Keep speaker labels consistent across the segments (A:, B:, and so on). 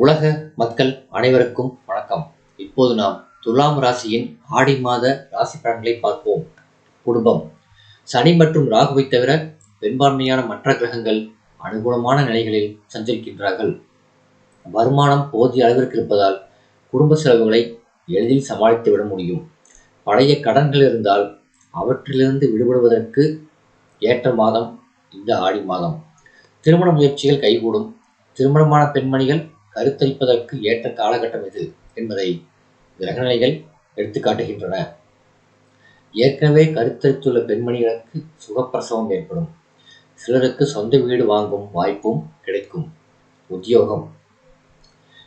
A: உலக மக்கள் அனைவருக்கும் வணக்கம். இப்போது நாம் துலாம் ராசியின் ஆடி மாத ராசி பலன்களை பார்ப்போம். குடும்பம். சனி மற்றும் ராகுவை தவிர பெரும்பான்மையான மற்ற கிரகங்கள் அனுகூலமான நிலைகளில் சஞ்சரிக்கின்றார்கள். வருமானம் போதிய அளவிற்கு இருப்பதால் குடும்ப செலவுகளை எளிதில் சமாளித்து விட முடியும். பழைய கடன்கள் இருந்தால் அவற்றிலிருந்து விடுபடுவதற்கு ஏற்ற மாதம் இந்த ஆடி மாதம். திருமண முயற்சிகள் கைகூடும். திருமணமான பெண்மணிகள் கருத்தரிப்பதற்கு ஏற்ற காலகட்டம் இது என்பதை கிரகநிலைகள் எடுத்துக்காட்டுகின்றன ஏற்கனவே கருத்தரித்துள்ள பெண்மணிகளுக்கு சுகப்பிரசவம் ஏற்படும். சிலருக்கு சொந்த வீடு வாங்கும் வாய்ப்பும் கிடைக்கும். உத்தியோகம்.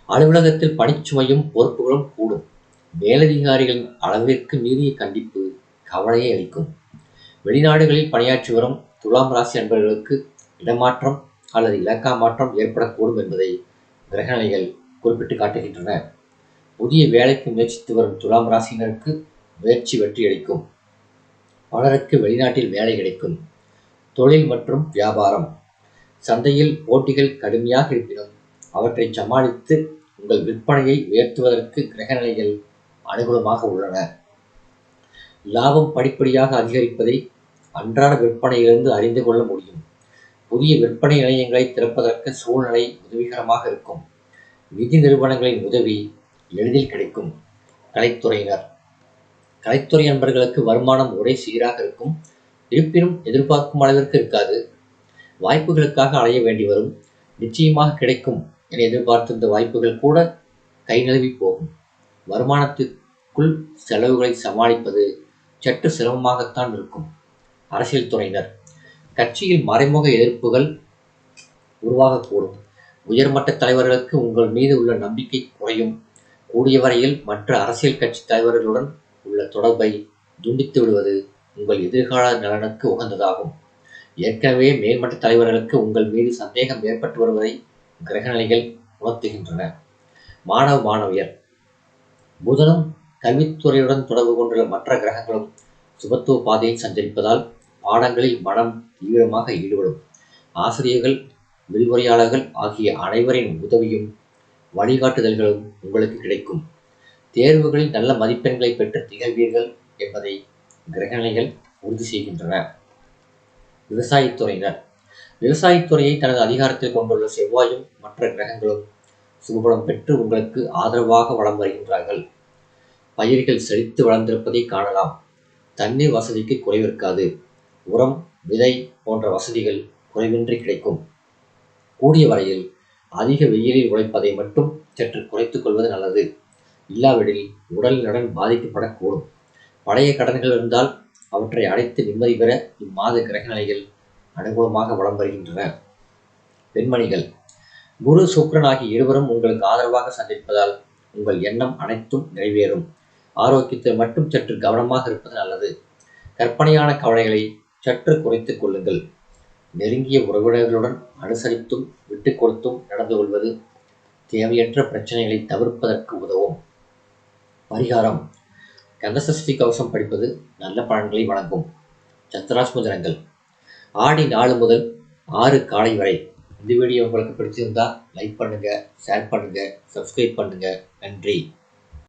A: அலுவலகத்தில் பணிச்சுமையும் பொறுப்புகளும் கூடும். மேலதிகாரிகளின் அளவிற்கு மீறிய கண்டிப்பு கவலையை அளிக்கும். வெளிநாடுகளில் பணியாற்றி வரும் துலாம் ராசி அன்பர்களுக்கு இடமாற்றம் அல்லது இலக்கா மாற்றம் ஏற்படக்கூடும் என்பதை கிரகநிலைகள் குறிப்பிட்டு காட்டுகின்றன. புதிய வேலைக்கு முயற்சித்து வரும் துலாம் ராசியினருக்கு முயற்சி வெற்றியளிக்கும் பலருக்கு வெளிநாட்டில் வேலை கிடைக்கும். தொழில் மற்றும் வியாபாரம். சந்தையில் போட்டிகள் கடுமையாக இருப்பினும் அவற்றை சமாளித்து உங்கள் விற்பனையை உயர்த்துவதற்கு கிரகநிலைகள் அனுகூலமாக உள்ளன. லாபம் படிப்படியாக அதிகரிப்பதை அன்றாட விற்பனையிலிருந்து அறிந்து கொள்ள முடியும். புதிய விற்பனை நிலையங்களை திறப்பதற்கு சூழ்நிலை உதவிகரமாக இருக்கும். நிதி நிறுவனங்களின் உதவி எளிதில் கிடைக்கும். கலைத்துறையினர். கலைத்துறை நண்பர்களுக்கு வருமானம் ஒரே சீராக இருக்கும். இருப்பினும் எதிர்பார்க்கும் அளவிற்கு இருக்காது. வாய்ப்புகளுக்காக அலைய வேண்டி வரும். நிச்சயமாக கிடைக்கும் என எதிர்பார்த்திருந்த வாய்ப்புகள் கூட கை நழுவி போகும். வருமானத்திற்குள் செலவுகளை சமாளிப்பது சற்று சிரமமாகத்தான் இருக்கும். அரசியல் துறையினர். கட்சியில் மறைமுக எதிர்ப்புகள் உருவாகக்கூடும். உயர்மட்ட தலைவர்களுக்கு உங்கள் மீது உள்ள நம்பிக்கை குறையும். கூடிய வரையில் மற்ற அரசியல் கட்சி தலைவர்களுடன் உள்ள தொடர்பை துண்டித்து விடுவது உங்கள் எதிர்கால நலனுக்கு உகந்ததாகும். ஏற்கனவே மேல்மட்ட தலைவர்களுக்கு உங்கள் மீது சந்தேகம் ஏற்பட்டு வருவதை கிரகநிலைகள் உணர்த்துகின்றன. மாணவ மாணவியர் புதனும் கல்வித்துறையுடன் தொடர்பு கொண்டுள்ள மற்ற கிரகங்களும் சுபத்துவ பாதையில் சஞ்சரிப்பதால் பாடங்களில் மனம் தீவிரமாக ஈடுபடும். ஆசிரியர்கள் விரிவுரையாளர்கள் ஆகிய அனைவரின் உதவியும் வழிகாட்டுதல்களும் உங்களுக்கு கிடைக்கும். தேர்வுகளில் நல்ல மதிப்பெண்களை பெற்று திகழ்வீர்கள் என்பதை கிரகணிகள் உறுதி செய்கின்றன. விவசாயத்துறையினர் விவசாயத்துறையை தனது அதிகாரத்தில் கொண்டுள்ள செவ்வாயும் மற்ற கிரகங்களும் சுகபலம் பெற்று உங்களுக்கு ஆதரவாக வளம் வருகின்றார்கள். பயிர்கள் செழித்து வளர்ந்திருப்பதை காணலாம். தண்ணீர் வசதிக்கு குறைவிருக்காது. உரம் விதை போன்ற வசதிகள் குறைவின்றி கிடைக்கும். கூடிய வரையில் அதிக வெயிலில் உழைப்பதை மட்டும் சற்று குறைத்துக் கொள்வது நல்லது. இல்லாவிடில் உடல் நலன் பாதிக்கப்படக்கூடும். பழைய கடன்கள் இருந்தால் அவற்றை அடைத்து நிம்மதி பெற இம்மாத கிரகநிலைகள் அனுகூலமாக வளம் வருகின்றன. பெண்மணிகள் குரு சுக்ரன் ஆகிய இருவரும் உங்களுக்கு ஆதரவாக சந்திப்பதால் உங்கள் எண்ணம் அனைத்தும் நிறைவேறும். ஆரோக்கியத்தில் மட்டும் சற்று கவனமாக இருப்பது நல்லது. கற்பனையான கவலைகளை சற்று குறைத்துக் கொள்ளுங்கள். நெருங்கிய உறவினர்களுடன் அனுசரித்தும் விட்டு கொடுத்தும் நடந்து கொள்வது தேவையற்ற பிரச்சனைகளை தவிர்ப்பதற்கு உதவும். பரிகாரம். கந்தசஷ்டி கவசம் படிப்பது நல்ல பலன்களை வழங்கும். சந்திராஷ்ம தினங்கள் ஆடி நாலு முதல் ஆறு காலை வரை. இந்த வீடியோ உங்களுக்கு பிடிச்சிருந்தா லைக் பண்ணுங்கள் ஷேர் பண்ணுங்கள் சப்ஸ்கிரைப் பண்ணுங்கள் நன்றி.